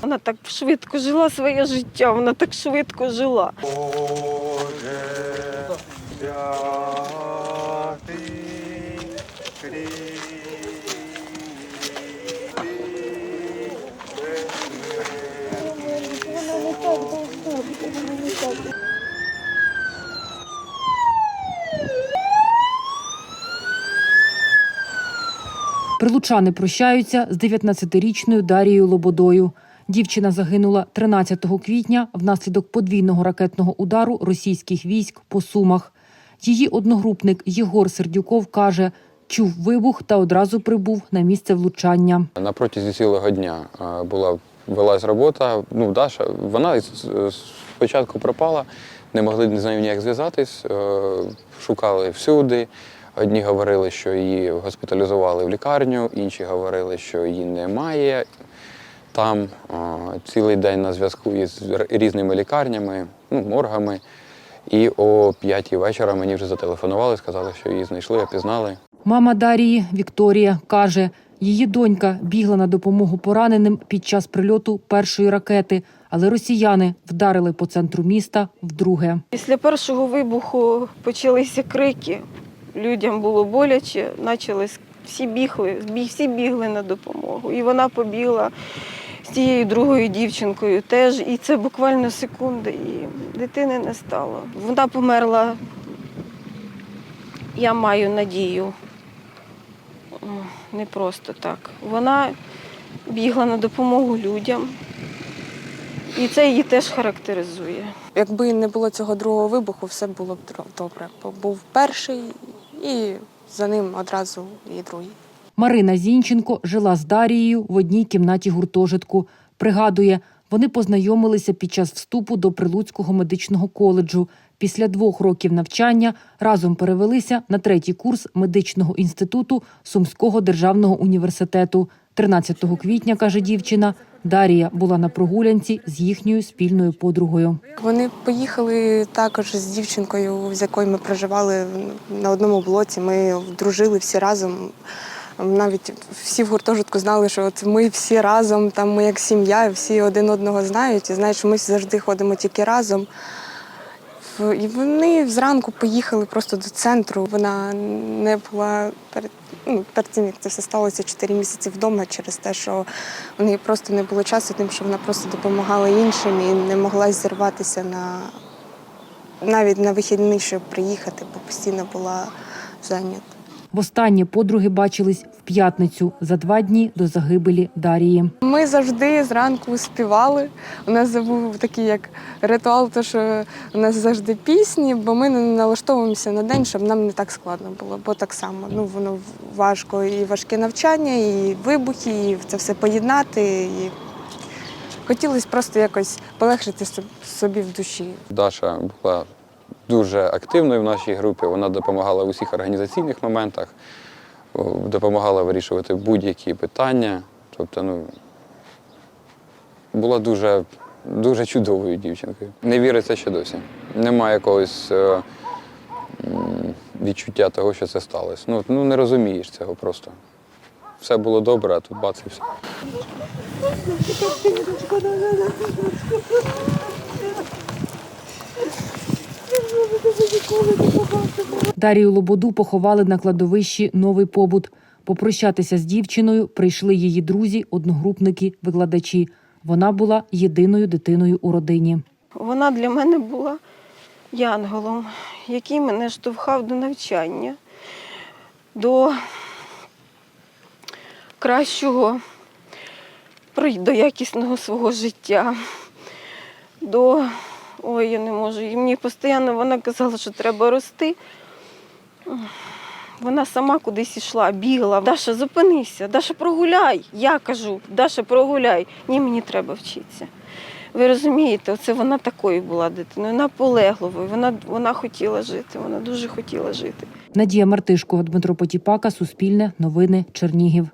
Вона так швидко жила своє життя, вона так швидко жила. Боже, святий Прилучани прощаються з 19-річною Дарією Лободою. Дівчина загинула 13 квітня внаслідок подвійного ракетного удару російських військ по Сумах. Її одногрупник Єгор Сердюков каже, чув вибух та одразу прибув на місце влучання. На протязі цілого дня була велась робота. Ну, Даша, вона спочатку пропала, не могли з нею ніяк зв'язатись, е, шукали всюди. Одні говорили, що її госпіталізували в лікарню, інші говорили, що її немає. Там е, цілий день на зв'язку із різними лікарнями, ну, моргами. І о п'ятій вечора мені вже зателефонували, сказали, що її знайшли, опізнали. Мама Дарії Вікторія каже, її донька бігла на допомогу пораненим під час прильоту першої ракети, але росіяни вдарили по центру міста вдруге. Після першого вибуху почалися крики. Людям було боляче, почались всі бігли, всі бігли на допомогу. І вона побігла з тією другою дівчинкою теж. І це буквально секунди, і дитини не стало. Вона померла. Я маю надію. Не просто так. Вона бігла на допомогу людям. І це її теж характеризує. Якби не було цього другого вибуху, все було б добре. Бо був перший і за ним одразу і другий. Марина Зінченко жила з Дарією в одній кімнаті гуртожитку. Пригадує, вони познайомилися під час вступу до Прилуцького медичного коледжу. Після двох років навчання разом перевелися на третій курс медичного інституту Сумського державного університету. 13 квітня, каже дівчина, Дарія була на прогулянці з їхньою спільною подругою. Вони поїхали також з дівчинкою, з якою ми проживали на одному блоці. Ми дружили всі разом. Навіть всі в гуртожитку знали, що от ми всі разом, там ми як сім'я, всі один одного знають і що ми завжди ходимо тільки разом. І вони зранку поїхали просто до центру. Вона не була перед, ну, перед тим, як це все сталося 4 місяці вдома через те, що в неї просто не було часу, тим, що вона просто допомагала іншим і не могла зірватися на навіть на вихідний, щоб приїхати, бо постійно була зайнята. Востаннє подруги бачились в п'ятницю за два дні до загибелі Дарії. Ми завжди зранку співали. У нас був такий як ритуал, то що у нас завжди пісні, бо ми не налаштовуємося на день, щоб нам не так складно було. Бо так само ну воно важко і важке навчання, і вибухи, і це все поєднати. І хотілося просто якось полегшити собі в душі. Даша була дуже активною в нашій групі. Вона допомагала в усіх організаційних моментах, допомагала вирішувати будь-які питання. Тобто, ну, була дуже, дуже чудовою дівчинкою. Не віриться ще досі. Немає якогось е, відчуття того, що це сталося. Ну, ну не розумієш цього просто. Все було добре, а тут бац і все. Дарію Лободу поховали на кладовищі Новий побут. Попрощатися з дівчиною прийшли її друзі, одногрупники, викладачі. Вона була єдиною дитиною у родині. Вона для мене була янголом, який мене штовхав до навчання, до кращого, до якісного свого життя, до ой, я не можу. І мені постійно вона казала, що треба рости. Вона сама кудись йшла, бігла. Даша, зупинися, Даша, прогуляй. Я кажу, Даша, прогуляй. Ні, мені треба вчитися. Ви розумієте, оце вона такою була дитиною, наполегливою. Вона, вона хотіла жити, вона дуже хотіла жити. Надія Мартишкова, Дмитро Потіпака, Суспільне, Новини, Чернігів.